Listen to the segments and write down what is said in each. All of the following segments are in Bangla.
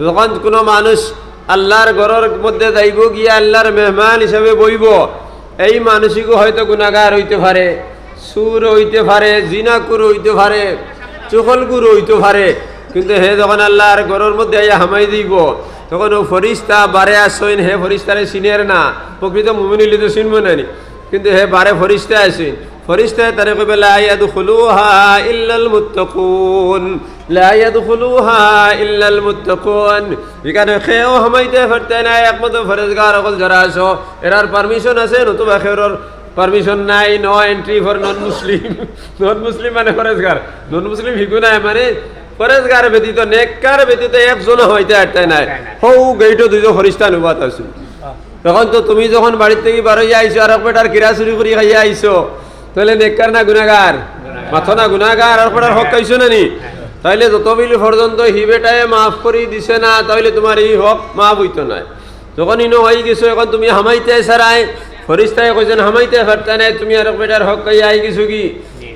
যখন কোনো মানুষ আল্লাহর ঘরের মধ্যে যাইব, গিয়া আল্লাহর মেহমান হিসাবে বইব, এই মানসিকও হয়তো গুণাগার হইতে পারে সুর হইতে পারে জিনাকুর হইতে পারে চুকলগুর হইতে পারে। কিন্তু হে যখন আল্লাহর ঘরের মধ্যে আইয়া হামাই দিব তখন ও ফরিস্তা বারে আসইন, হে ফরিস্তারে চিনের না, প্রকৃত মুমিনিলি তো চিনব নানি কিন্তু হে বারে ফরিস্তা আসইন, ফরিস্তায় তারে কইবে, লা ইয়াদখুলুহা ইল্লাল মুত্তাকুন। লা ইয়াদখুলুহা ইল্লাল মুত্তাকুন। এখানে খেয়েও হামাইতে পারতে না একমাত্র ফরেজগার অকল আছো নাই নন মানে নন নাই মানে নাই। দুইজন আছে। তখন তো তুমি যখন বাড়ির থেকে বার আইছো, আর পেটার কিরা চুরি করি খাইয়া আইছো, তাহলে নেককার না গুনাগার মাথা না গুনাগার আর হক খাইছো না নি? তাইলে যতবিল পর্যন্ত হি বেটায় মাফ করি দিছে না, তাইলে তোমার এই হক মাফ হইতো নাই। যখন ইনো হয়ে গেছো, এখন তুমি হামাইতে সারাই ফরিস্তায় কইছেন, হামাইতে পারতা নাই, তুমি আর বেটার হক খাইয়া আই গেছো কি?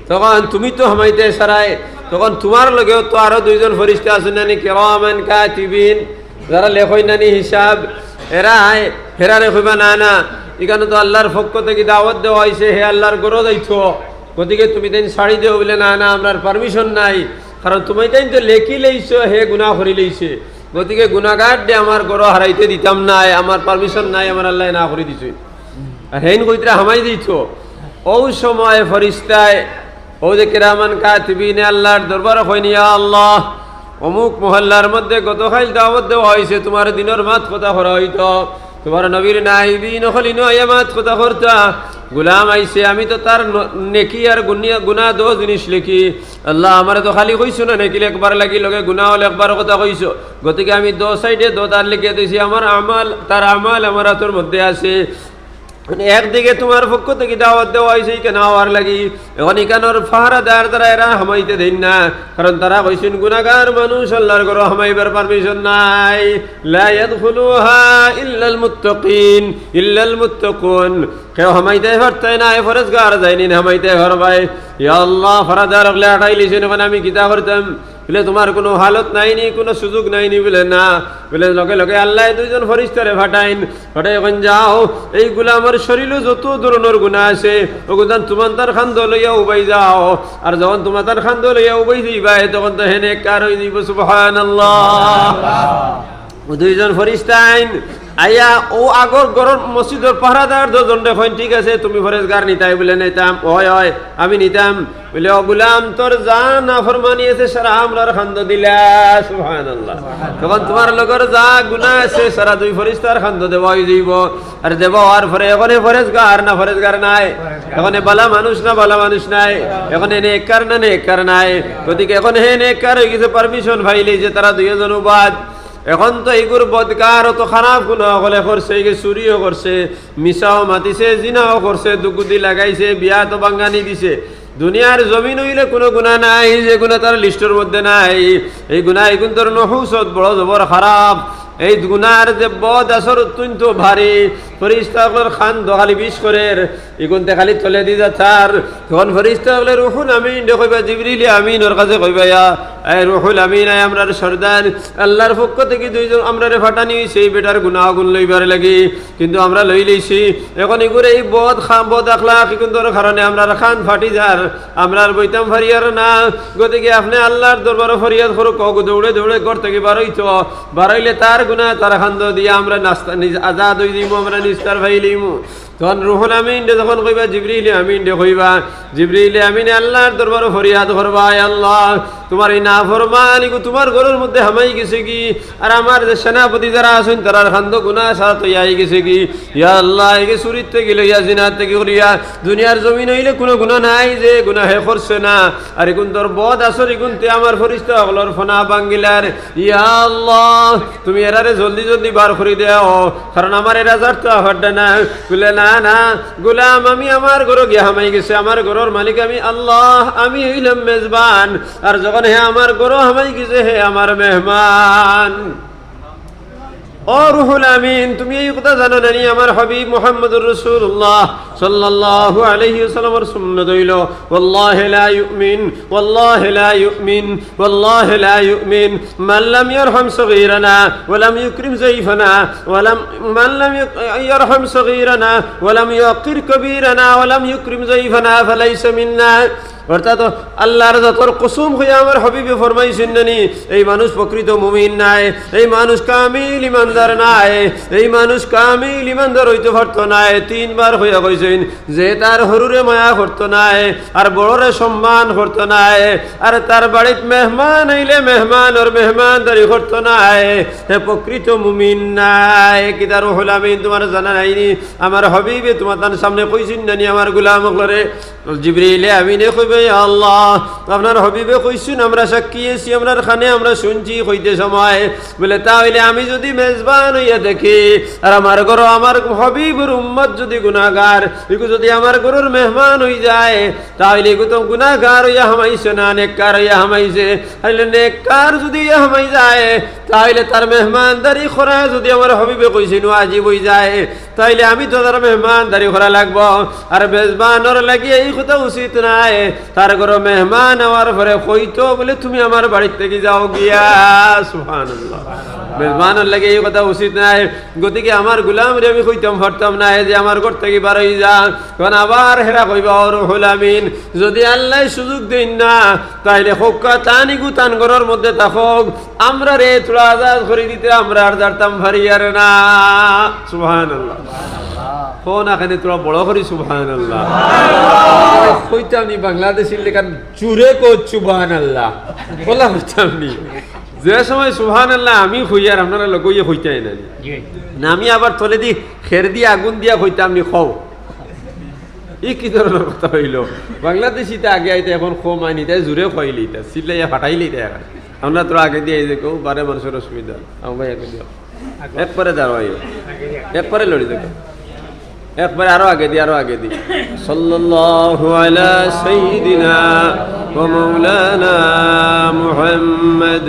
তখন তুমি তো হামাইতে সারাই, তখন তোমার লগেও তো আরও দুইজন ফরিস্তা আছে নানি, কেরামান, কাতিবিন, যারা লেখই নানি হিসাব এরা হেরারে কইবা, না না, এখানে তো আল্লাহর পক্ষ থেকে দাওয়াত দেওয়া হয়েছে হে আল্লাহর গরো যাইছো গতিকে তুমি তাই শাড়ি দেও বলে, না না আপনার পারমিশন নাই। কারণ তুমি তাই তো লেখি লইছো, হে গুণা করি লইছে। গতিকে গুণাগার দে আমার গরো হারাইতে দিতাম নাই আমার পারমিশন নাই আমার আল্লাহ না করে দিছে। আর হেন কইতরা হামাই দিছ। ও সময় ফরিস্তায় ও যে কেরামান কাতিবিনে আল্লাহর দরবার হইনিয়া আল্লাহ, অমুক মহল্লার মধ্যে গতকাল দাওয়াত দেওয়া হয়েছে তোমার দিনের মাত কথা করা হইতো তোমার নবীর নাইবি নখলি নয়া মাত কথা করতা গুলাম আইছে, আমি তো তার নেকি আর গুনিয়া গুনা দো জিনিস লিখি। আল্লাহ আমার তো খালি কইছো না নেকি একবার লাগি লগে গুনা হলে একবার কথা কইছো গতিকে আমি দো সাইডে দো তার লিখে দিয়েছি আমার আমাল তার আমাল আমার হাতের মধ্যে আছে। মানে একদিকে তোমার পক্ষ থেকে দাওয়াত দেওয়া হয়েছে কেন হওয়ার লাগি। এখন এখানোর ফাহারাদার তারা এরা হামাইতে দেন না। কারণ তারা কইছেন গুনাগার মানুষ আল্লাহর ঘর হামাইবার পারমিশন নাই। লা ইয়াদখুলুহা ইল্লাল মুত্তাকিন, ইল্লাল মুত্তাকুন। কেউ হামাইতে পারতে না এ ফরজগার যায়নি হামাইতে ঘর ভাই। আল্লাহ ফারাদার হলে আটাই লিছেন এখন আমি কিতা করতাম বলে তোমার কোনো হালত নাইনি কোনো সুযোগ নাইনি বলে না। বলে লগে লগে আল্লাহ দুইজন ফরিস্তারে ফাটাইন ফাটাই এখন যাও এইগুলা আমার শরীরে যত ধরনের গুণা আছে ওগুদান তোমার তার খান্দ লইয়া উবাই যাও। আর যখন তোমার তার খান্দ লইয়া উবাই দিবাই তখন তো হেনে কার হয়ে দিব সুবহান ও দুইজন ফরিস্তাইন আইয়া ও আগর গরম মসজিদের পাহারাদার দুজন দেখেন ঠিক আছে তুমি ফরেজগার নিতাই বলে নিতাম। হয় হয় আমি নিতাম। বলে ও গুলাম তোর আছে সারা আমরার খান্দ দিলা। সুবহানাল্লাহ। তখন তোমার লগর যা গুনাহ আছে সারা দুই ফরিস্তার খান্দ দেওয়া হয়ে যাইব আর দেব আর ফরে এখন ফরেজগার না ফরেজগার নাই? এখন বালা মানুষ না বালা মানুষ নাই এখন এনে একার না নে একার নাই। গতিকে এখন হে নে একার হয়ে গেছে পারমিশন ভাইলে যে তারা দুইজন বাদ। এখন তো এইগুর বদকার তো খারাপ গুণা হলে করছে, এই চুরিও করছে, মিশাও মাতিছে, জিনাও করছে দুকুদি লাগাইছে, বিয়া তো বাঙ্গানি দিছে। দুনিয়ার জমিন হইলে কোনো গুণা নাই, যে গুণা তার লিস্টের মধ্যে নাই। এই গুণা এগুন তোর নহুসত, বড় জবর খারাপ। এই গুনার যে বদ আসর অত্যন্ত ভারী। ফরিস্তাগুলোর খান দোকালি বিষ করে এগুনতে খালি তলে দি যাচ্ছার তখন ফরিস্তাগুলো রুহুল আমিন কইবা জিবরিলি আমিন, ওর কাছে কইবা এই রুহুল আমিন আয় আমরার সর্দার, আল্লাহর পক্ষ থেকে দুইজন আমরা রে ফাটানি, সেই বেটার গুনাহ গুণ লইবার লাগি। কিন্তু আমরা লই লইছি, এখন এগুলো এই বদ খা বদ আখলাক কিন্তু কারণে আমরা খান ফাটি যার। আমরার বইতাম ফারিয়ার না। গতিকে আপনি আল্লাহর দরবার ফরিয়াদ করো কক দৌড়ে দৌড়ে ঘর থেকে বারইতো বারইলে তার গুণা তার খান্দ দিয়ে আমরা নাস্তা আজাদ হয়ে দিব আমরা নিস্তার ভাইলিমু তখন রুহুল আমিন যখন কইবা জিবরিলে আমিন দে কইবা জিবরিলে আমিনে আল্লাহর দরবার ফরিয়াদ করবা আয় আল্লাহ, তোমার এই না ফরমানি তোমার ঘরের মধ্যে হামাই গেছে কি? আর আমার যে সেনাপতি যারা আছেন, তারার খান্দ গুণা সারা তো আই গেছে কি? ইয়া আল্লাহ, এগে সুরিত থেকে লইয়া, জিনার থেকে করিয়া, দুনিয়ার জমিন হইলে কোনো গুণা নাই যে গুণা হে করছে না। আর এগুন তোর বদ আসর এগুনতে আমার ফরিস্তা হলর ফনা বাঙ্গিলার। ইয়া আল্লাহ, তুমি এরারে জলদি জলদি বার করে দেও, কারণ আমার এরা যারটা হড্ডা না বলে না না না গুলাম আমি, আমার ঘর গিয়া হামাই গেছে, আমার ঘরের মালিক আমি, আল্লাহ আমি হইলাম মেজবান। আর যখন হে আমার ঘর হামাই গেছে, হে আমার মেহমান। ও রুহুল আমিন, তুমি এই কথা জানো নানি আমার হাবিব মুহাম্মদুর রাসূলুল্লাহ সাল্লাল্লাহু আলাইহি ওয়াসাল্লামের সুন্নাত হইল, ওয়াল্লাহি লা ইউমিন, ওয়াল্লাহি লা ইউমিন, ওয়াল্লাহি লা ইউমিন, মান লাম ইয়ারহাম সগীরানা, ওয়া লাম ইউকরিম যাইফানা, ওয়া লাম, মান লাম ইয়ারহাম সগীরানা, ওয়া লাম ইয়াকির কবীরানা, ওয়া লাম ইউকরিম মিন্না। অর্থাৎ আল্লাহর যতর কুসুম হয়ে আমার হবিবে ফরমাইছেন নানি এই মানুষ প্রকৃত মুমিন নাই, এই মানুষ কামিল ইমানদার নাই, এই মানুষ কামিল ইমানদার হইতে পারতো নাই, তিনবার হইয়া কইছেন যে তার হরুরে মায়া করতো নাই, আর বড়রে সম্মান করতো নাই, আর তার বাড়িত মেহমান আইলে মেহমান ওর মেহমানদারি করতো নাই, হে প্রকৃত মুমিন নাই, কি তার হলামিন তোমার জানা নাইনি, আমার হবিবে তোমার তার সামনে কইছেন নানি আমার গুলাম করে জিবরিলে আমিনে কইবে "ইয়া আল্লাহ, আপনার হবিবে কইছুন আমরা সাক্ষী আছি, আপনার খানে আমরা শুনছি কইতে সময়। বলে, তাহলে আমি যদি মেজবান হইয়া দেখি, আর আমার ঘর, আমার হবিবুর উম্মত যদি গুনাহগার, এগু যদি আমার ঘরের মেহমান হই যায়, তাহলে এগু তো গুনাহগার হইয়া হামাইছে না, নেককার হইয়া হামাইছে। তাহলে নেককার যদি ইয়া হামাই যায়, তাহলে তার মেহমানদারি করা যদি আমার হবিবে কইছে নো আজি বই যায়। তাইলে আমি তো তার মেহমানদারি করা লাগবো। আর মেজবানর লাগি এই কথা উচিত নাই। তার ঘর মেহমান আমার ঘরে কইতো বলে, তুমি আমার বাড়ির থেকে যাও গিয়া? সুবহানাল্লাহ। মেজবানের লাগে এই কথা উচিত নাই। গতিকে আমার গুলাম রে আমি কইতাম পারতাম না যে আমার ঘর থেকে বারোই যা। কারণ আবার হেরা কইবা, ওর হলামিন যদি আল্লাহ সুযোগ দিন না, তাইলে হোক্কা তানি গুতান ঘরের মধ্যে থাকক। আমরা রে তোরা আজাদ করে দিতে, আমরা আর জানতাম ভারি আর না। সুবহানাল্লাহ। ফোন এখানে তোরা বড় করি আল্লাহ কইতাম নি, বাংলাদেশের লেখান, চুরে কো সুবহান আল্লাহ বললাম হইতাম যে সময় সুবহান আল্লাহ আমি হইয়ার আপনারা লোক ইয়ে হইতাই না। না আমি আবার তলে দি খের দিয়ে আগুন দিয়া হইতাম নি খও ই কি ধরনের কথা হইল? বাংলাদেশিতে আগে আইতে এখন খো মানি তাই জুড়ে খাইলি তা সিলাইয়া ফাটাইলি তাই এখন আমরা তো আগে দিয়ে যে কেউ বারে মানুষের অসুবিধা। আমার ভাই আগে দিও একবারে দাঁড়াই একবারে লড়ি দেখো একবারে আরও আগে দি আরও আগে দি। সাল্লাল্লাহু আলা সাইয়্যিদিনা ওয়া মাওলানা মুহাম্মদ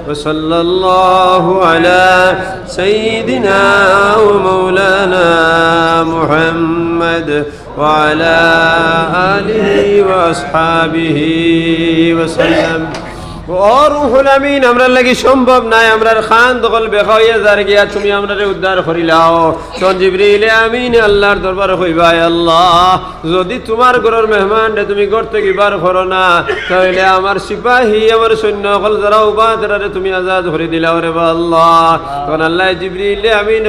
وصلى الله على سيدنا ومولانا محمد وعلى آله وأصحابه وسلم. লাগি নাই খান তুমি আল্লাহ। যদি তোমার ঘরের মেহমান রে তুমি ঘর থেকে বার করো না, তাহলে আমার সিপাহী, আমার সৈন্য সকল যারা উবা তারা তুমি আজাদ করে দিলাও রে আল্লাহ। আল্লাহ জিবরিলে আমিন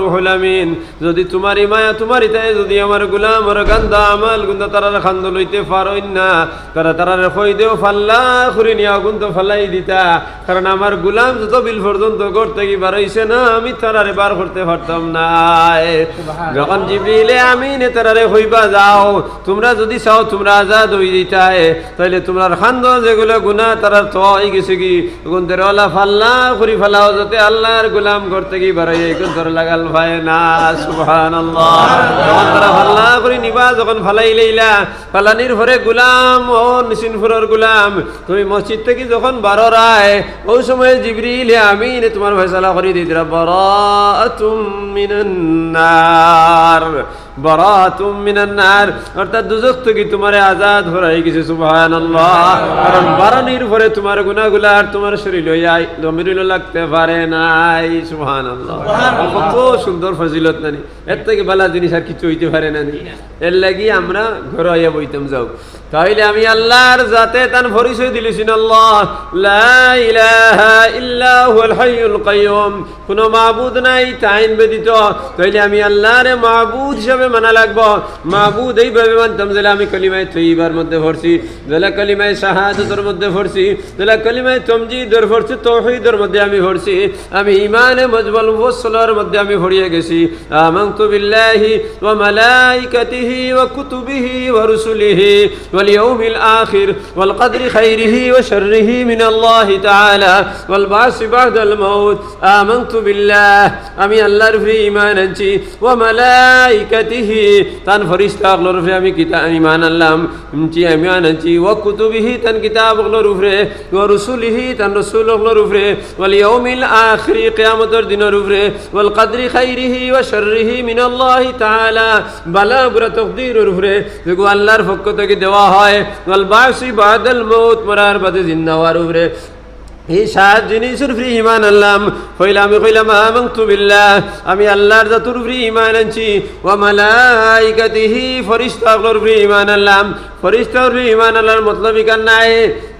রুহুল আমিন। যদি তোমার ইমায়া তোমার ইতায় যদি আমার গুলাম আর গান্দা আমাল গুন্দা তারা খান্দ লইতে পারইন না, তারা তারা দেও, ফাল্লা করে নিয়া আগুন তো ফালাই দিতা। কারণ আমার গুলাম যত বিল পর্যন্ত করতে কি বারইছে না আমি তারারে বার করতে পারতাম না। যখন জিবরিলে আমি নে তারারে হইবা যাও। তোমরা যদি চাও তোমরা আজাদ হই দিতাই তাইলে তোমরা খান্দ যেগুলো গুনাহ তারার তো হয়ে গেছে কি? গুনতে ওলা ফাল্লা করি ফেলাও যাতে আল্লাহর গুলাম করতে কি বারাই এই ধরে লাগাল ভাই না। সুবহানাল্লাহ। যখন তারা ফাল্লা করি নিবা যখন ফালাই লইলা ফালানির ঘরে গুলাম ও নিসিনফুরের গুলাম তুমি মসজিদ থেকে যখন বারো রায় ওই সময় জিবরিল আমি তোমার ফয়সালা করে দিতে বড় নার। বরাতুম মিনান নার। অর্থাৎ দুজক থেকে তোমার আজাদ হরাই গেছে সুবহানাল্লাহ। কারণ বারানির পরে তোমার গুনাহগুলা আর তোমার শরীর জমিরিল লাগতে পারে নাই সুবহানাল্লাহ। কত সুন্দর ফজিলত নানি। এর থেকে বালা জিনিস আর কিছু হইতে পারে নানি। এর লাগি আমরা ঘর হইয়া বইতাম যাও। তাইলে আমি আল্লাহর জাতে তান পরিচয় আল্লাহ লা ইলাহা ইল্লা হুয়াল হাইয়ুল কাইয়ুম। কোন মাবুদ নাই তাইন ব্যতীত। তাইলে আমি আল্লাহরে মাবুদ হিসাবে এইভাবে মানা লাগবো? মাহবুদ এইভাবে মানতাম যে আমি কলিমায় তৈবার মধ্যে ভরছি যেলা কলিমায় শাহাদতের মধ্যে ভরছি যেলা কলিমায় তমজিদর ভরছি তৌহিদের মধ্যে আমি ভরছি আমি ইমানে মজবল মুফসলের মধ্যে আমি ভরিয়ে গেছি। আমানতু বিল্লাহি ওয়া মালাইকাতিহি ওয়া কুতুবিহি ওয়া রুসুলিহি ওয়াল ইয়াউমিল আখির ওয়াল কদরি খাইরিহি ওয়া শাররিহি মিন আল্লাহ তাআলা ওয়াল বাস বাদাল মাউত। আমানতু বিল্লাহ, আমি আল্লাহর উপরে ঈমান আনছি। ওয়া মালাইকাতিহি তান ফেরেশতাগুলোর উপরে আমি কিতাব ঈমান আনলাম আনছি ঈমান আনছি ওয়া কুতুবিহি তান কিতাবগুলোর উপরে ওয়া রুসুলিহি তান রাসূলগুলোর উপরে ওয়াল ইয়াউমিল আখির কিয়ামতের দিনের উপরে ওয়াল কদরি খাইরিহি ওয়া শাররিহি মিন আল্লাহ তাআলা বালা বুরা তকদিরের উপরে আল্লাহর পক্ষ থেকে দেওয়া হয় ওয়াল বাসি বাদাল মউত মরার বাদে জিন্দা উপরে এই সাত জিনিসের ফ্রি ইমান আনলাম। হইলে আমি কইলাম বিল্লাহ। আমি আল্লাহর জাতুর ফ্রি ইমান আনছি। ওয়া মালাইকাতিহি ফরিস্তাগুলোর ফ্রি ইমান আনলাম। ফরিস্তার ফ্রি ইমান আল্লাহর মতলব ইকান নাই?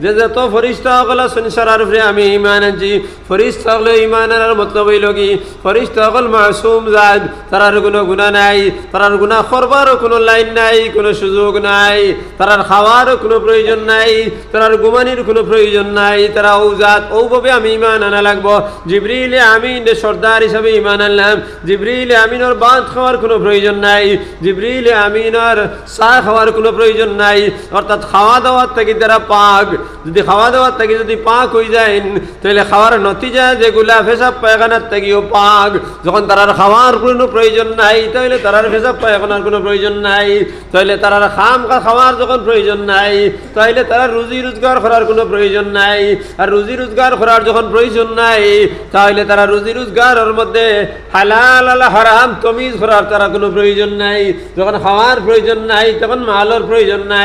যে যত ফরিস্তা সকল সংসারের ফ্রি আমি ইমান আনছি। ফরিস্তা হলো ইমান আনার মতলব হইল কি ফরিস্তা সকল মাসুম জাত, তারার কোনো গুণা নাই। তারার গুণা করবারও কোনো লাইন নাই, কোনো সুযোগ নাই। তারার খাওয়ারও কোনো প্রয়োজন নাই। তারার ঘুমানির কোনো প্রয়োজন নাই। তারা ঔজাত ওভাবে আমি ইমান আনা লাগবো। জিবরিলে আমিন সর্দার হিসাবে ইমান আনলাম। জিবরিলে আমিনর বাঁধ খাওয়ার কোনো প্রয়োজন নাই। জিবরিলে আমিনর চা খাওয়ার কোনো প্রয়োজন নাই। অর্থাৎ খাওয়া দাওয়ার থেকে তারা পাক, যদি খাওয়া দাওয়ার থেকে যদি পাক হয়ে যায়, তাহলে খাওয়ার নতিজা যেগুলা ফেসাব পায়খানার থেকেও পাক। যখন তারার খাওয়ার কোনো প্রয়োজন নাই, তাহলে তারার ফেসাব পায়খানার কোনো প্রয়োজন নাই। তাহলে তারার খাম খাওয়ার যখন প্রয়োজন নাই, তাহলে তারা রুজি রোজগার করার কোনো প্রয়োজন নাই। আর রুজি রোজগার করার যখন প্রয়োজন নাই, তাহলে তারা রুজি রোজগারের মধ্যে হালাল আলা হারাম তমিজ করার তারা কোনো প্রয়োজন নাই। যখন খাওয়ার প্রয়োজন নাই, তখন মালের প্রয়োজন নাই।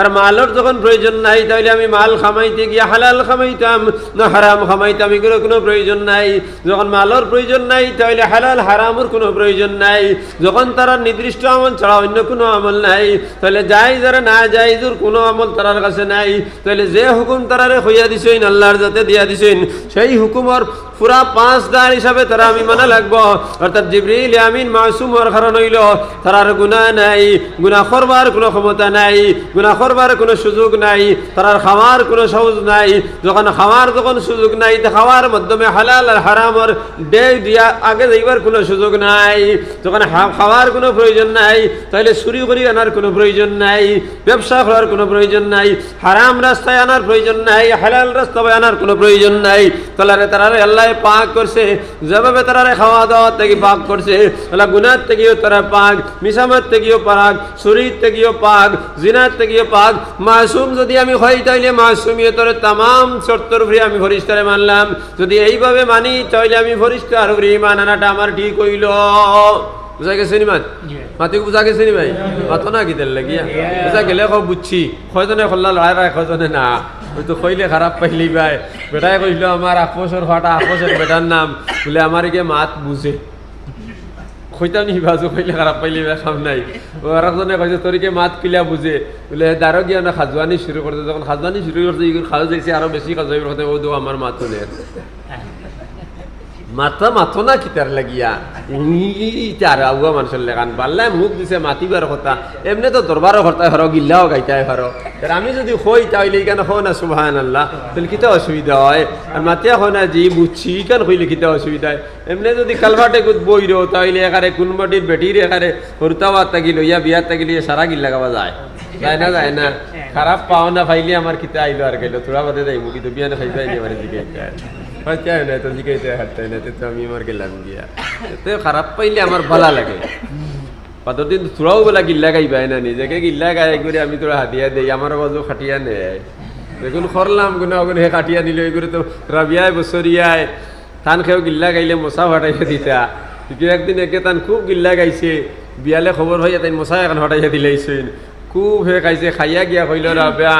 আর মালের যখন প্রয়োজন নাই, তাহলে আমি মাল খামাইতে গিয়ে হালাল খামাইতাম, না হারাম খামাইতাম, এগুলো কোনো প্রয়োজন নাই। যখন মালের প্রয়োজন নাই, তাহলে হালাল হারামের কোনো প্রয়োজন নাই। যখন তারা নির্দিষ্ট আমল ছাড়া অন্য কোনো আমল নাই, তাহলে যাই যারা না যাই তোর কোনো আমল তারার কাছে নাই। তাহলে যে হুকুম তারারে হইয়া দিছেন, আল্লাহর যাতে দিয়া দিছেন, সেই হুকুমর পুরা পাঁচ দার হিসাবে তারা আমি মানা লাগবো। অর্থাৎ জিবরিল, আমিন, মাসুম হওয়ার কারণ হইল, তারার গুণা নাই গুণা করবার কোনো ক্ষমতা নাই। গুণা করবার কোনো সুযোগ নাই, তারার খাওয়ার কোনো সহজ নাই। যখন খাওয়ার যখন সুযোগ নাই, তা খাওয়ার মাধ্যমে হালাল আর হারামর ডে দিয়া আগে যাইবার কোনো সুযোগ নাই। যখন খাওয়ার কোনো প্রয়োজন নাই, তাহলে চুরি করি আনার কোনো প্রয়োজন নাই, ব্যবসা করার কোনো প্রয়োজন নাই, হারাম রাস্তায় আনার প্রয়োজন নাই, হালাল রাস্তায় আনার কোনো প্রয়োজন নাই। তাহলে তারারে আল্লাহ পাক করছে, যেভাবে তারারে খাওয়া দাওয়া থেকে পাক করছে, তাহলে গুনার থেকেও তারা পাক মিসামার থেকেও পাক, চুরির থেকেও পাক জিনার থেকেও পাক। মাসুম যদি আমি হয় তাইলে মাসুমিয়তর তাম শর্তর উপরে আমি ফরিস্তারে মানলাম। যদি এইভাবে মানি তাহলে আমি ফরিস্তার উপরে ইমান আনাটা আমার ঠিক হইল। বুঝা গেছে নি মাত? মাতি বুঝা গেছে নি ভাই? মাথো না কিতার লাগিয়া? বুঝা গেলে কো বুঝছি। কয়জনে খল্লা লড়াই রায় কয়জনে না। হয়তো কইলে খারাপ পাইলি ভাই। বেটাই কইল আমার আপোষর ফাটা আপোষের বেটার নাম। বলে আমার একে মাত বুঝে? কইতাম নি, বাজু কইলে খারাপ পাইলে খাম নাই। ও আর কইছে তোরকে মাত কিলা বুঝে বলে দারো গিয়া না খাজুয়ানি শুরু করতে যখন খাজুয়ানি শুরু করতে ইগুর খাজু যাইছে, আরও বেশি খাজুয়াই কথা ও দো আমার মাথা মাথো না কিতার লাগিয়া। ইতার আগুয়া মানুষের লেখান পাল্লাই মুখ দিছে মাতিবার কথা। এমনি তো দরবারও করতাই হরো গিল্লাও গাইতাই হরো আমি যদি হই তাহলে এখানে হো না সুবাহান আল্লাহ তাহলে কিতা অসুবিধা হয়। আর মাতিয়া হয় না, যে বুঝছি কেন হইলে কিতা অসুবিধা হয়। এমনি যদি কালভাটে গুদ বইরো তাহলে এখানে কোনবাটির বেটির এখানে হরতাবাদ থাকি লইয়া বিয়ার থাকি লইয়া সারা গিল্লা গাওয়া যায়। যায় না যায় না। খারাপ পাও না, ফাইলে আমার কিতা আইলো আর গেলো। তোরা বাদে যাই মুখি তো বিয়ানে খাইতে আইলি আমার দিকে হয়তো না তো জিকাইতে হারতে না তো আমি আমার গেলাম গিয়া এতে খারাপ পাইলে আমার ভালো লাগে। পাতর দিন তোরাও বলা গিল্লা গাইবাই না, নিজেকে গিল্লা গাই করে আমি তোরা হাতিয়া দেই আমার বাজু খাটিয়া নেয় দেখুন খরলাম গুনা গুণ হে কাটিয়া নিল, এই করে তো রাবিয়ায় বছরিয়ায় তান খেয়েও গিল্লা গাইলে মশা ফাটাইয়া দিতা। কিন্তু একদিন একে তান খুব গিল্লা গাইছে, বিয়ালে খবর হইয়া তাই মশা এখন হটাইয়া দিলাইছেন খুব হে খাইছে, খাইয়া গিয়া কইল রাবিয়া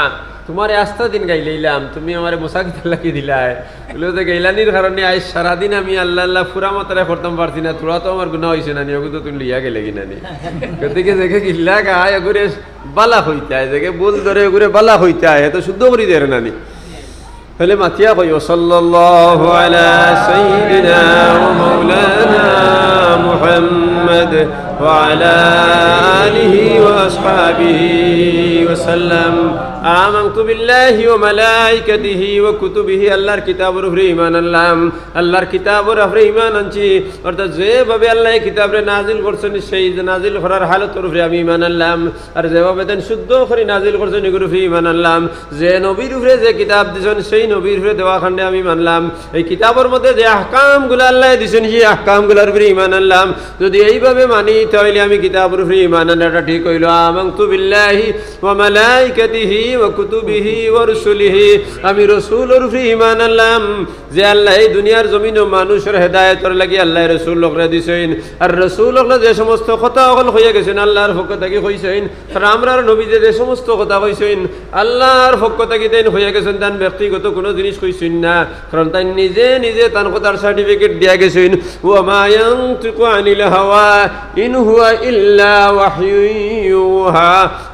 তোমার আস্তা দিন গাইলাম, তুমি আমার মোসা কিতার লাগিয়ে দিলাই। বলে তো গাইলানির কারণে আজ সারাদিন আমি আল্লাহ আল্লাহ ফুরা মাতারে করতাম পারছি না, তোরা তো আমার গুণা হয়েছে না ওগুলো তুমি লিয়া গেলে কিনা নি। গতিকে দেখে গিল্লা গায় ওগুরে বালা হইতায়, দেখে বল ধরে ওগুরে বালা হইতায় এত শুদ্ধ করি দেয় না নি তাহলে মাতিয়া কই ওসল্লাল্লাহু আলা সাইয়িদিনা ওয়া মাওলানা মুহাম্মদ ওয়া আলা আলিহি ওয়া আসহাবিহি ওয়া সাল্লাম। বিল্লাহি ওয়া ওয়া কুতুবিহি, আল্লাহর কিতাবের উপরে ঈমান আনলাম। আল্লাহর কিতাবের উপরে ঈমান আনছি। অর্থাৎ যেভাবে আল্লাহ নাজিল করছেন, সেই নাজিল করার আমি ঈমান আনলাম। আর যেভাবে শুদ্ধ করে করছেন ঈমান আনলাম। যে নবীর যে কিতাব দিছেন, সেই নবীর উপরে দেওয়া আমি মানলাম এই কিতাবের মধ্যে যে আহকামগুলো আল্লাহ দিছেন, সেই আহকামগুলোর উপরে ঈমান আনলাম। যদি এইভাবে মানি, তাহলে আমি কিতাবের উপরে ঈমান আনাটা ঠিক হইল। আমান্তু বিল্লাহি ওয়া মালাইকাতিহি ওয়া আমি যে আল্লাহ এই দুনিয়ার জমিন ও মানুষের লাগি আল্লাহ লোকরা দিছেন। আর লোকরা যে সমস্ত কথা হয়ে গেছেন, আল্লাহর পক্ষ থেকে আর আমরার নবী যে সমস্ত কথা আল্লাহর পক্ষ থেকে তেন হয়ে গেছেন তান ব্যক্তিগত কোনো জিনিস কইছেন না। কারণ তাই নিজে নিজে তার কথার সার্টিফিকেট দিয়া গেছেন। ও মায়ান্তিকু আনিল হাওয়া ইন হুয়া ইল্লা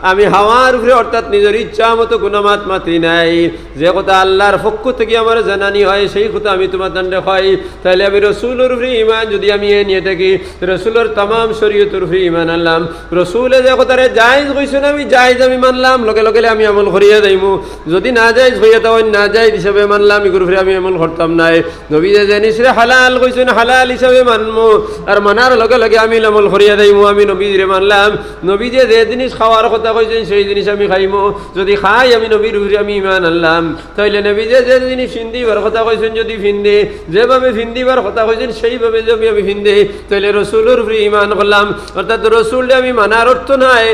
আমি হাওয়ার উপরে অর্থাৎ নিজের ইচ্ছা মতো কোনো মাত মাতি নাই। যে কথা আল্লাহর পক্ষ থেকে আমার জানানি হয়, সেই কথা আমি তোমার দণ্ডে হয় তাহলে আমি রসুলের উপরে ইমান যদি আমি এ নিয়ে থাকি, রসুলের তাম শরীয়তের উপরে ইমান আনলাম। রসুলে যে কথারে জায়জ কইছেন আমি জায়জ আমি মানলাম, লগে লগে আমি আমল করিয়া যাইমু। যদি না জায়জ হইয়া তাও না জায়জ হিসাবে মানলাম এগুর উপরে আমি আমল করতাম নাই। নবী যে জানিসরে হালাল কইছেন হালাল হিসাবে মানমু। আর মানার লগে লগে আমি আমল করিয়া যাইমু, আমি নবীরে মানলাম। নবী যে যে জিনিস খাওয়ার কথা কইছেন, সেই জিনিস আমি খাইমু। যদি খাই, আমি নবীর উপরে আমি ইমান আনলাম। নবী যে যে জিনিস ফিন্দিবার কথা কইছেন যদি ফিন্দে, যেভাবে ফিন্দিবার কথা কইছেন সেইভাবে যদি আমি ফিন্দে রসুলের উপরে ইমান করলাম অর্থাৎ রসুলটা আমি মানার অর্থ নাই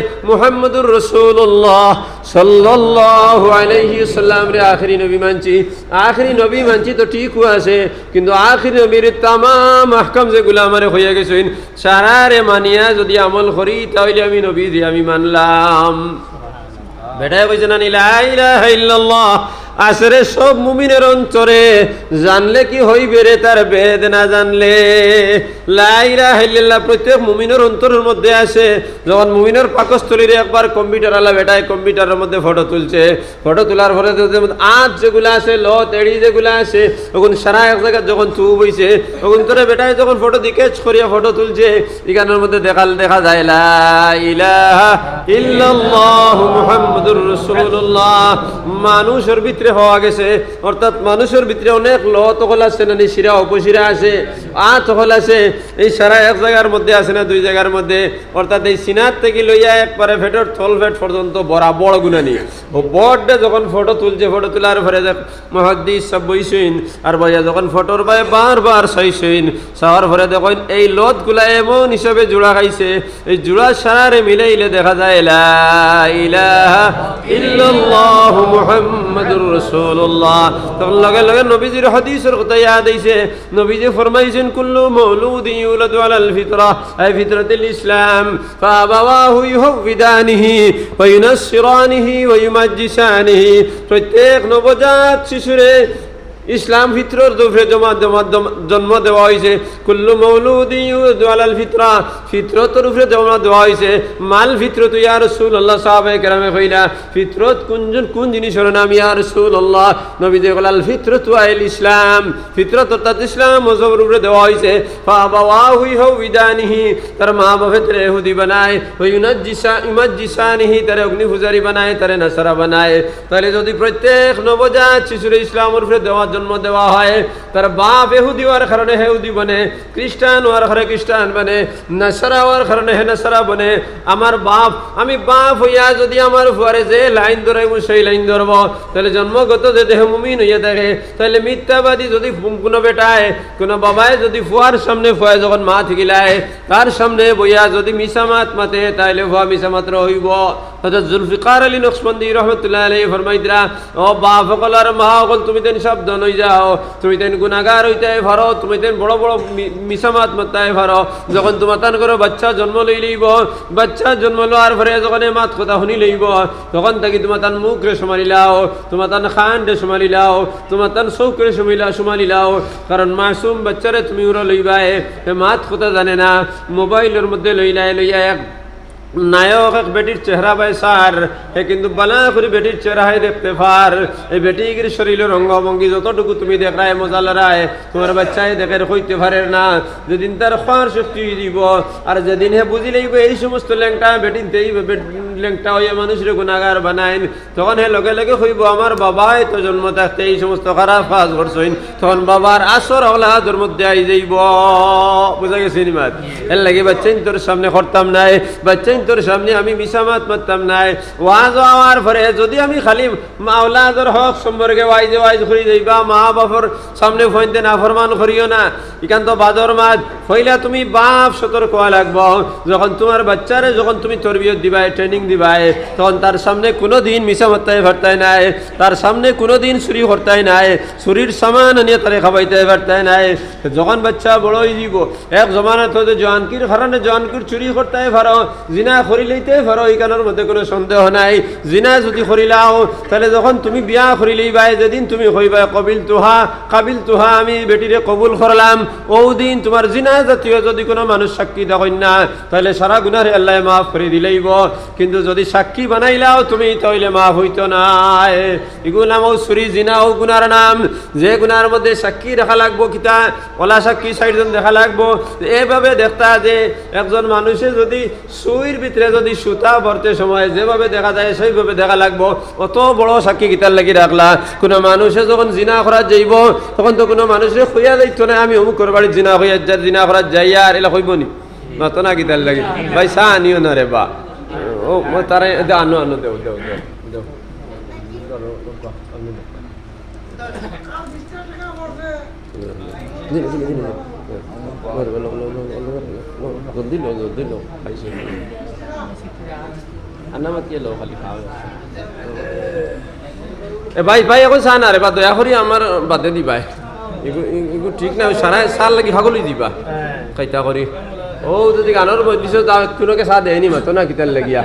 রসুল্লাহ সাল্লাম রে আখরি নবী মানছি। আখরি নবী মানছি তো ঠিক আছে, কিন্তু আখরি নবীর তামাম আহকাম যেগুলো আমার হয়ে গেছেন, সারারে মানিয়া যদি আমল করি তাহলে আমি নবী দিয়ে আমি মানলাম। বেটায় কইছে না লা ইলাহা ইল্লাল্লাহ আসরে সব মুমিনের অন্তরে জানলে কি হইবে রে তার বেদ না জানলে? প্রত্যেক মুমিনের অন্তরের মধ্যে আছে যখন মুমিনের পাকস্থলীর একবার কম্পিউটার আলা বেটায় কম্পিউটারের মধ্যে ফটো তুলছে। ফটো তোলার পরে আজ যেগুলো আছে ল তেড়ি যেগুলো আছে তখন সারা এক জায়গায় যখন চু বইছে তখন তোরে বেটায় যখন ফটো দিকে করিয়া ফটো তুলছে, এখানের মধ্যে দেখাল দেখা যায়, লা ইলাহা ইল্লাল্লাহ মুহাম্মাদুর রাসূলুল্লাহ। মানুষের ভিতরে হওয়া গেছে। অর্থাৎ মানুষের ভিতরে অনেক ল তকল আছে না শিরা, উপশিরা আছে আ তকল আছে। এই সারা এক জায়গার মধ্যে আছে না দুই জায়গার মধ্যে? অর্থাৎ এই সিনার থেকে লইয়া একবারে ফেটর থল ফেট পর্যন্ত বড়া বড় গুণানি। ও বড়টা যখন ফটো তুলছে, ফটো তোলার পরে মহাদ্দিস সব বইসইন, আর বইয়া যখন ফটোর পায়ে বারবার সইসইন, সাওয়ার পরে দেখুন এই লতগুলা এমন হিসাবে জোড়া খাইছে। এই জোড়া সারারে মিলাইলে দেখা যায়, লা ইলাহা ইল্লাল্লাহু মুহাম্মাদুর রাসূলুল্লাহ তখন লগে লগে নবীজির হাদিসের কথা ইয়াদ আইছে নবীজি ফরমাইছেন কুল্লু মাউলুদি ইউলাদু আলাল ফিতরা আই ফিতরাতুল ইসলাম ফাবাওয়াহু ইউহবিদানিহি ওয়া ইউনাসসিরানিহি ওয়া ইউমাজ্জিসানিহি প্রত্যেক নবজাত শিশুরে ইসলাম ফিত্রর দুফরে জমা জন্ম দেওয়া হয়েছে। কুল্লু মৌলুদি আলাল ফিতরা। ফিতরতর উপরে জমা দেওয়া হয়েছে। মাল ফিতরত ইয়া রসুল আল্লাহ সাহাবে কেরামে কইলা ফিতরত কোন কোন জিনিসের নাম ইয়া রসুল আল্লাহ নবী দে আল ফিতরত আইল ইসলাম। ফিতরত অর্থাৎ ইসলাম মজহবের উপরে দেওয়া হয়েছে। ফাবাওয়া হুই হো বিদানিহি তার মা বাপে তারে হুদি বানায়। ওই ইউনাজ্জিসা ইমাজ্জিসানিহি তারে অগ্নি পূজারি বানায়, তারে নাসারা বানায়। তাহলে যদি প্রত্যেক নবজাত শিশুর ইসলামের উপরে দেওয়া জন্ম দেওয়া হয়। তার বাপ এহুদি হওয়ার কারণে হেহুদি বনে, খ্রিস্টান হওয়ার কারণে খ্রিস্টান বনে, নাসারা হওয়ার কারণে হে নাসারা বনে। আমার বাপ, আমি বাপ হইয়া যদি আমার ফুয়ারে যে লাইন ধরাইব সেই লাইন ধরব। তাহলে জন্মগত যে দেহ মুমিন হইয়া থাকে, তাহলে মিথ্যাবাদী যদি কোনো বেটায়, কোনো বাবায় যদি ফুয়ার সামনে ফুয়া যখন মা থাকিলায় তার সামনে বইয়া যদি মিশা মাত, তাহলে ফুয়া মিশা মাত্র হইব। হজরত জুলফিকার আলী নকশবন্দি রহমতুল্লাহ আলী ফরমাইদরা, ও বাপ সকল আর মা সকল তুমি তেন শব্দ নই যাও তুমি তেন গুণাগার হইতে পারো তুমি তেন বড় বড় মিসামাত মাত্তায় পারো যখন তোমার তান করো বাচ্চা জন্ম লই লইব বাচ্চা জন্ম লওয়ার পরে যখন মাত কথা শুনি লইব তখন তাকে তান মুখ রে সমালি লাও তোমার তান খান রে সমালি লাও তোমার তান চৌক রে সমাইলা সমালি লাও। কারণ মাসুম বাচ্চারে তুমি উড়ো লইবাই মাত কথা জানে না মোবাইলের মধ্যে লইলাই লইয়া এক নায়ক এক বেটির চেহারা পায় সার হে কিন্তু বালা করে বেটির চেহারাই দেখতে পার এই বেটির শরীরের অঙ্গভঙ্গি যতটুকু তুমি দেখায় মজা লড়ায় তোমার বাচ্চায় দেখে হইতে পারে না। যেদিন তার খাওয়ার শক্তি দিব আর যেদিন হে বুঝি লাগবে এই সমস্ত ল্যাংটা বেটিন ল্যাংটা হইয়া মানুষের গুণাগার বানাইন। তখন হে লগে লগে হইব আমার বাবাই তো জন্ম থাকতে এই সমস্ত খারাপ কাজ করছেন। তখন বাবার আসর হলাহাদের মধ্যে আই যাইব। বুঝা গেছে নিমাত এর লাগে বাচ্চাইন তোর সামনে করতাম নাই বাচ্চাইন তোর সামনে আমি মিসামাত মারতাম নাই। ওয়াজ হওয়ার পরে যদি আমি খালি মাওলাদর হক সম্পর্কে ওয়াইজে ওয়াইজ করি যাইবা মা বাপর সামনে ফইনতে না ফরমান করিও না। ইকান তো বাদর মাছ ফইলা তুমি বাপ সতর্ক হওয়া লাগবো। যখন তোমার বাচ্চারে যখন তুমি তরবিয়ত দিবাই ট্রেনিং দিবাই তখন তার সামনে কোনো দিন মিশা মারতাই ফারতাই নাই। তার সামনে কোনো দিন চুরি করতাই নাই। চুরির সামান নিয়ে তারে খাবাইতে ফারতাই নাই। যখন বাচ্চা বড় হয়ে যাব এক জমানাত হয়তো জোয়ানকির কারণে জোয়ানকির চুরি করতে পারো জিনা করি লইতে পারো এইখানের মধ্যে কোনো সন্দেহ নাই। জিনা যদি করিলাও তাহলে যখন তুমি বিয়া করি লইবাই, যেদিন তুমি কইবা কবিল তুহা, কাবিল তুহা, আমি বেটিরে কবুল করলাম। ও দিন তোমার জিনা জাতীয় যদি কোনো মানুষ সাক্ষী দেখেন না, তাহলে সারা গুনার আল্লাহ মাফ করে দিলেইব। কিন্তু যদি সাক্ষী বানাইলাও, তুমি তাইলে মাফ হইতো না। সুরি জিনা ও গুনার নাম। যে গুনার মধ্যে সাক্ষী দেখা লাগবো, কিতা ওলা সাক্ষী সাইডজন দেখা লাগবো, এইভাবে দেখতা যে একজন মানুষে যদি সুইর ভিতরে যদি সুতা ভরতে সময় যেভাবে দেখা যায়, সেইভাবে দেখা লাগবো। অত বড় সাক্ষী কিতার লাগি রাখলা কোনো মানুষে যখন জিনা করা যাইব, তখন তো কোনো মানুষে খুঁয়া যাইতো না, আমি অমুক বাড়ির জিনা হইয়া জিনা করা যাইয়া আর এলা কইব নি? মাত না কিতার লাগি। ভাই চা আনিও না রে বা। ও মই তারে আনো আনো দেও দেও দেও দেও। ভাই ভাই এখন চা না রে বা দয়া করি আমার বাদে দি ভাই এগু ঠিক না সারা সার লাগি ভাগলি দিবা। খাইতা করি ও, যদি গানের বদিস কোনোকে চা দেয়নি মাতো না কিতার লাগিয়া।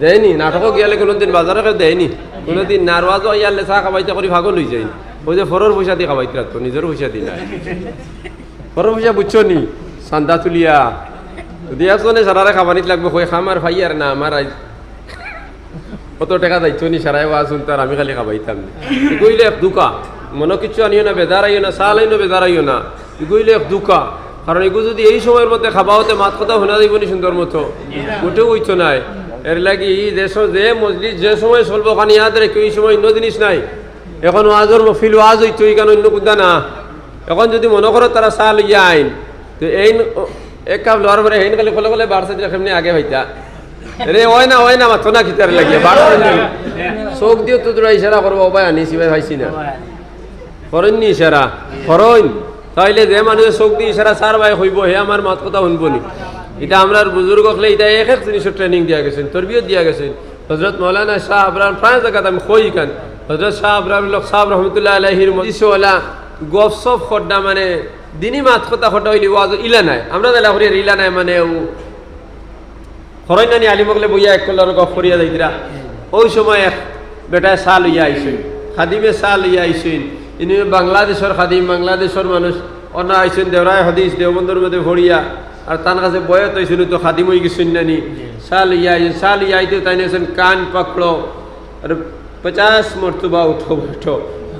দেয়নি নাটকও গিয়ালে কোনোদিন বাজারে কেউ দেয়নি। কোনোদিন নারওয়াজও ইয়ালে চা খাবাইতে করে ভাগল হয়ে যায়নি ওই যে ফরর পয়সা দিয়ে খাবাইতে রাখতো নিজের পয়সা দি নাই। ফরর পয়সা বুঝছ নি? চান্দা তুলিয়া। যদি আসনে সারারে খাবানিত লাগবে কই খাম আর ভাই আর না আমার আজ কত টাকা যাইছো নি? সারাই শুনতে আর আমি খালি খাবাইতাম কইলে এক দুকা। মনে কিছু আনিও না বেজার আইও না, চাল আইনো বেজার আইও না। কইলে এক দুকা। কারণ এগুলো যদি এই সময়ের মধ্যে খাবা হতে মাত কথা শোনা যাইব নি সুন্দর মতো। গোটেও হইতো নাই। এর লাগি যে স- যে মজলিস যে সময় চলবো খানি ইয়াদ রেখে, এই সময় অন্য জিনিস নাই। এখন ওয়াজর মফিল ওয়াজ হইতো এই অন্য কুদা না। এখন যদি মনে করো তারা চাল ইয়া আইন, তো এই এক কাপ লোয়ার পরে হেন খালি কলে কলে দিলে কেমনি আগে হইতা। রে ওই না ওই না মাথো না খিতার লাগিয়ে দিলে চোখ দিয়ে তো তোরা ইশারা করব ভাই আনিছি ভাই, ভাইছি না। করেন নি ইশারা করেন তাইলে যে মানুষের চোখ দিয়ে ইশারা সার ভাই হইব, হে আমার মাত কথা শুনব নি। এটা আমরা বুজুর্গ হলে এটা এক এক জিনিসের ট্রেনিং দিয়া গেছেন, তরবিয়ত দিয়া গেছেন। হজরত মৌলানা শাহ আবরাম, প্রায় জায়গাতে আমি কই কান হজরত শাহ আবরাম সাহেব রহমতুল্লাহ আলহির মজিসওয়ালা গপ সপ খড্ডা মানে দিনই মাত কথা খড্ডা হইলি ওয়াজ ইলা নাই। আমরা দেলা করি ইলা নাই মানে ও হরই নানি আলিমকলে বইয়া এক কলার গপ করিয়া যাইতরা। ওই সময় এক বেটায় চা লইয়া আইসেন খাদিমে চা লইয়া আইসেন ইনি বাংলাদেশের খাদিম বাংলাদেশের মানুষ। অনা আইসেন দেওরায় হাদিস দেওবন্দর মধ্যে ভরিয়া। আর তার কাছে বয়স হয়েছিল তো খাদিম হয়ে গেছেন নানি সাল ইয়া সাল ইয়াইতে তাই নিয়েছেন কান পাকড়ো। আর পচাশ মর্তবা উঠো উঠো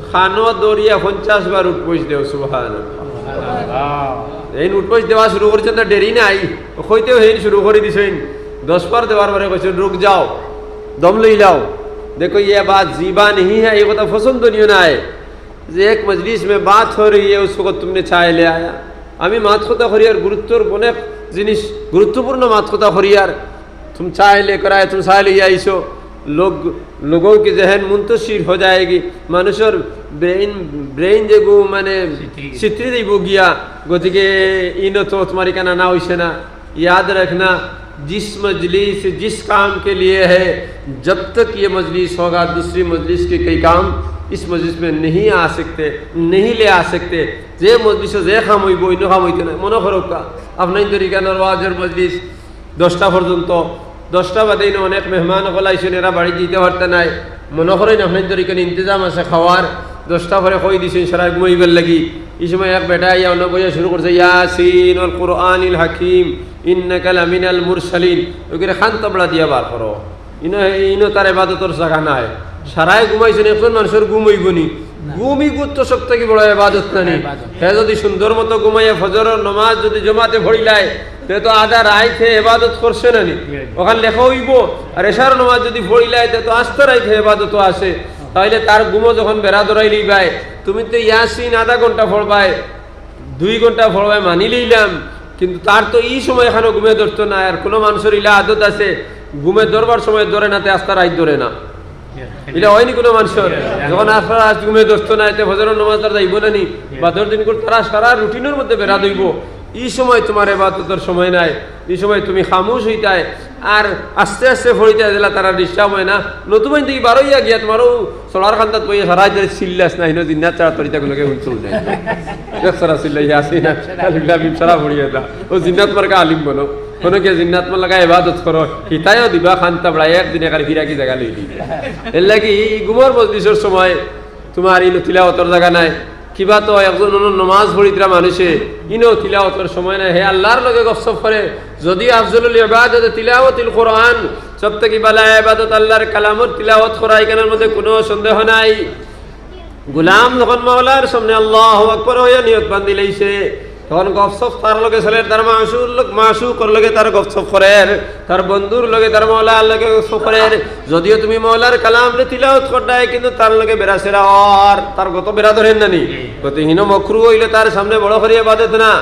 খানো দৌড়িয়া পঞ্চাশ বার উঠপোষ দেও সুহান এই উঠপোষ দেওয়া শুরু করছেন তো দেরি নাই। হইতেও হেন শুরু করে দিছেন। দশ বার দেওয়ার পরে কইছেন রুক যাও দম লই লাও দেখো ইয়ে বা জিবা নিহি হ্যাঁ এই কথা পছন্দনীয় নাই। যে এক मजलिस में बात हो रही है उस वक्त तुमने আমি মাত आया আমি হরিয়ার গুরুত্বর অনেক জিনিস গুরুত্বপূর্ণ মাতকথা হরিয়ার তুমি চাইলে করায় তুমি চাইলে লিয়ে আইসো। লোক লোকও কি জেহেন মুন্তশির হয়ে যায়গি। মানুষের ব্রেইন ব্রেইন যেগু মানে চিত্রি দিব গিয়া। গতিকে ইন তো তোমার কেনা না হইছে না। ইয়াদ রাখনা। جس مجلس، جس کام کے لیے ہے، جب تک یہ مجلس ہوگا، دوسری مجلس کے کئی کام اس مجلس میں نہیں آ سکتے، نہیں لے آ سکتے۔ جے مجلس جے خام ہوئی بوئی اتنے خام ہوئی تو نہیں منوخر وقت اپنے طریقۂ نرواز اور مجلس۔ دوسٹا فرزن تو دوسٹہ بدین انہیں مہمانوں کو لائش نا بڑی جیتے ہوتا نہیں منوخر اپنا طریقۂ انتظام سے خوار۔ দশটা পরে কই দিছেন সারা ঘুমাইবার লাগি। এই সময় এক বেটা ইয়া অন্য বইয়া শুরু করছে, ইয়াসিন অল কোরআনিল হাকিম, ইন্নাকা লামিনাল মুরসালিন। ওইখানে খান তবলা দিয়া বার করো। ইনো ইনো তার এবাদতর জায়গা নাই। সারাই ঘুমাইছেন, একজন মানুষের ঘুম হইব নি ঘুমই গুরুত্ব সব থেকে বড় এবাদত নানি। হে যদি সুন্দর মতো ঘুমাইয়া ফজরের নমাজ যদি জমাতে ভরিলায় তে তো আধা রাইতে এবাদত করছে নানি। ওখানে লেখা হইব, আর এশার নমাজ যদি ভরিলায় তে তো আস্তে রাইতে এবাদত আছে। তাহলে তার ঘুমো যখন বেড়া দৌড়াই লিবাই তুমি তো ইয়াসিন আধা ঘণ্টা ফড়বাই, দুই ঘণ্টা ফড়বাই মানি লইলাম, কিন্তু তার তো এই সময় এখানে ঘুমে ধরতো না, আর কোনো মানুষের ইলা আদত আছে ঘুমে ধরবার সময় ধরে না তে আস্তা রাইত ধরে না। এটা হয়নি কোনো মানুষের? যখন আসরা আজ ঘুমে দোস্ত না, এতে ফজরের নমাজ তারা যাইব নি বা দশ দিন করে তারা সারা রুটিনের মধ্যে বেড়া দইব এই সময় তোমার এবাদতের সময় নাই, এই সময় তুমি খামোশ হইতায় আর আস্তে আস্তে ফড়িতে দিলা তারা ডিস্টার্ব হয় না। নতুন দিকে বারোইয়া গিয়া তোমারও সোলার খান্দাত বইয়া সারা ধরে চিল্লাস না হিনো জিন্নাত চারা তরিতা গুলোকে উঠতে যায় এক সারা চিল্লাই আসি না আলিমলা বিম সারা ফড়িয়া দা ও জিন্নাত মার্কা আলিম বলো। কোনো কে জিন্নাত মার লাগা এবাদত করো, হিতায়ও দিবা, খান্তা বড়াই একদিনে কারি ফিরাকি জায়গা লই দিবে এর লাগি এই গুমর মজলিসের সময় তোমার ইনো তিলাওয়াতর জায়গা নাই। কিবা তো একজন নমাজ পড়িতরা মানুষে, ইনো তিলাওয়াতর সময় না হে আল্লাহর লগে গপসপ করে যদি আফজলুল ইবাদত তিলাওয়াতুল কোরআন সব থেকে বালা ইবাদত আল্লাহর কালামর তিলাওয়াত করা এখানের মধ্যে কোনো সন্দেহ নাই। গোলাম যখন মাওলার সামনে আল্লাহ আকবর হইয়া নিয়ত বান্ধি লাইছে তখন গপসপ তার লগে চলে তার মাসুর লোক মাসুকর লগে তার গপসপ করে তার বন্ধুর লগে তার মৌলার লগে গপসপ করে যদিও তুমি মৌলার কালাম রে তিলাওত করডায় কিন্তু তার লগে বেড়া সেরা আর তার গত বেড়া ধরেন নানি। গতিহীন মখরু হইলে তার সামনে বড় করে বাদত না।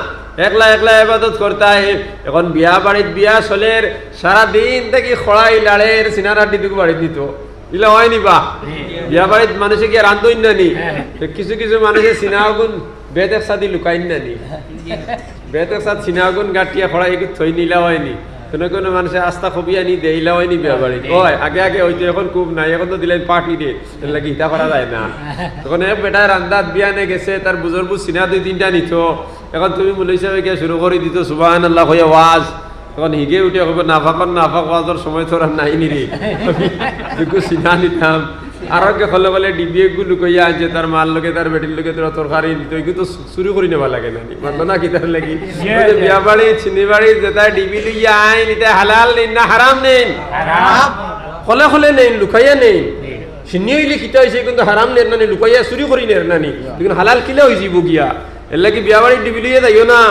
একলা একলা এবাদত করতাই। এখন বিয়া বাড়িত বিয়া চলের সারা দিন থেকে খড়াই লাড়ের সিনারাটি দিকে বাড়িত দিত। ইলা হয়নি বা? বিয়া বাড়িত মানুষে কি রান্ধইন নানি? তো কিছু কিছু মানুষে সিনাগুন বেতের সাথে লুকাইন নানি বেতের সাথে সিনাগুন গাটিয়া খড়াই একটু থই নিলা হয়নি কোনো কোনো মানুষে আস্থা খবিয়া নি দেইলা হয়নি বিয়া বাড়িত ওই আগে আগে হইতো এখন খুব নাই এখন তো দিলেন পার্টি দে। লাগি হিতা করা যায় না। তখন এক বেটা রান্দাত বিয়া নে গেছে তার বুজুর বুজ সিনা দুই তিনটা নিত এখন তুমি মূল হিসাবে গিয়ে শুরু করে দিত সুবাহান আল্লাহ হইয়া ওয়াজ তখন হিগে উঠে কব নাফাকর নাফাক ওয়াজর সময় তোর নাই নিরি সিনা নিতাম। আর কে ফলে বলে ডিবিএ গুলো কইয়া আনছে তার মাল লোকে তার বেটির লোকে তোর তরকারি দিত এগুলো তো শুরু করে নেবা লাগে না মানলো না কি তার লাগি? ওই যে বিয়া বাড়ি চিনি বাড়ি যেটা ডিবি লইয়া আইন এটা হালাল নেই না হারাম নেই? ফলে ফলে নেই লুকাইয়া নেই। সিনি হইলে কিতা হয়েছে কিন্তু হারাম নের নানি লুকাইয়া চুরি করি নের নানি কিন্তু হালাল কিলে হয়ে যাব গিয়া এর লাগি বিয়া বাড়ি ডিবি লইয়া যাইও না।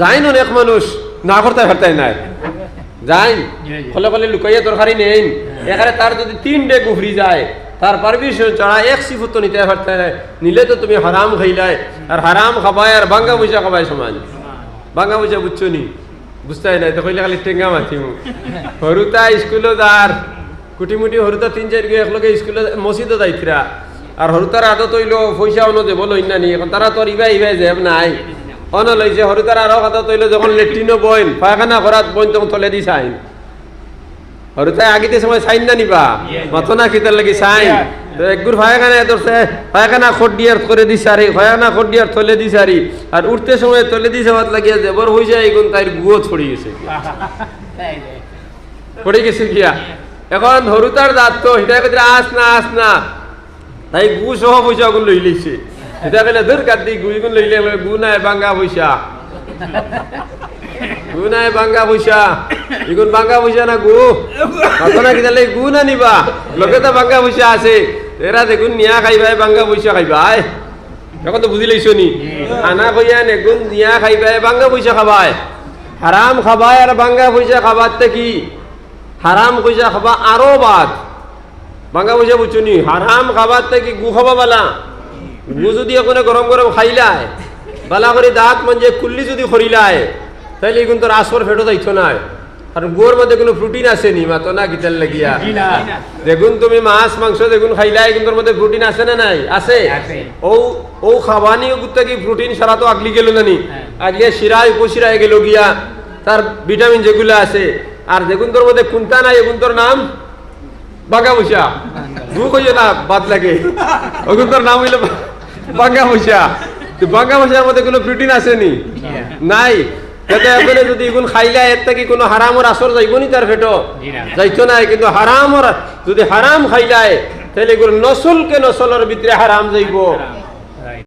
যাই না এক মানুষ না করতে পারতাই নাই। যাইন। ফলে ফলে লুকাইয়া তরকারি নেই এখানে তার যদি তিন ডে গুফরি যায় তার পারমিশন ছাড়া এক সিফুত তো নিতে পারতে নিলে তো তুমি হারাম খাইলাই। আর হারাম খাবাই আর বাঙ্গা পয়সা খাবাই সমান। বাঙ্গা পয়সা বুঝছ নি? বুঝতে নাই তো কইলে খালি টেঙ্গা মাথি হরুতা স্কুলত আর কুটিমুটি হরুতা তিন চার গিয়ে একলগে স্কুলে মসজিদে যাইতিরা আর হরুতার আদত হইল পয়সা অন্য দেব লইন না। নি এখন তারা তোর ইবাই ইবাই যাব নাই। অন লইছে হরুতার আরও কথা তৈল যখন লেট্রিনও বইন পায়খানা করাত বইন তখন তলে দি সাইন। হরুতাই আগিতে সময় সাইন না নিবা? মত না কিতার লাগি সাইন। তো একগুর পায়খানা ধরছে পায়খানা খোট দিয়ার করে দি সারি পায়খানা খোট দিয়ার তলে দি সারি। আর উঠতে সময় তলে দি যাওয়াত লাগিয়া দেবর হয়ে যায় এগুন তাই গুয়ো ছড়ি গেছে। পড়ে গেছে গিয়া। এখন হরুতার দাঁত তো হিতাই কথা আস না আস না। তাই গু সহ পয়সা গুলো লই লইছে। এটা কইলে দূর কাটি, গুই গুণ লইলে গু নাই বাঙ্গা পয়সা গু নাই বাঙ্গা পয়সা ইগুন বাঙ্গা পয়সা না গু? কত কিনা লাই গু না নিবা? লগে তো বাঙ্গা পয়সা আছে। এরা দেখুন নিয়া খাইবাই, বাঙ্গা পয়সা খাইবাই। এখন তো বুঝি লাইছো নি? খানা কইয়া নেগুন নিয়া খাইবাই, বাঙ্গা পয়সা খাবাই। হারাম খাবাই আর বাঙ্গা পয়সা খাবার কি? হারাম পয়সা খাবা আরও বাদ। বাঙ্গা পয়সা বুঝছ নি? হারাম খাবার থেকে গু খাবা বালা গু যদি ওখানে গরম গরম খাইলায় বালা করে দাঁত মানে কুল্লি যদি খরিলায় তাইলে এখন তোর আসর ফেটো যাইতো না আর গুয়োর মধ্যে কোনো প্রোটিন আছে নি? মাতো না গিতার লাগিয়া। দেখুন তুমি মাছ মাংস দেখুন খাইলাই কিন্তু মধ্যে প্রোটিন আছে না নাই? আছে। ও ও খাবানি গুত্তা কি প্রোটিন সারা তো আগলি গেল জানি? নি আগলিয়ে শিরায় উপশিরায় গেল গিয়া। তার ভিটামিন যেগুলো আছে। আর দেখুন তোর মধ্যে কোনটা নাই এগুন তোর নাম? বাঙ্গা পয়সা দু কইও না বাদ লাগে। ওগুন তোর নাম হইল বাঙ্গা পয়সা বাঙ্গা পয়সার মধ্যে কোনো প্রোটিন আসেনি? নাই। যাতে আপনি যদি এগুন খাইলে এর থেকে কোনো হারামর আসর যাইব নি তার ফেটো যাইতো নাই কিন্তু হারামর যদি হারাম খাইলায় তাহলে এগুলো নসলকে নসলের ভিতরে হারাম যাইব।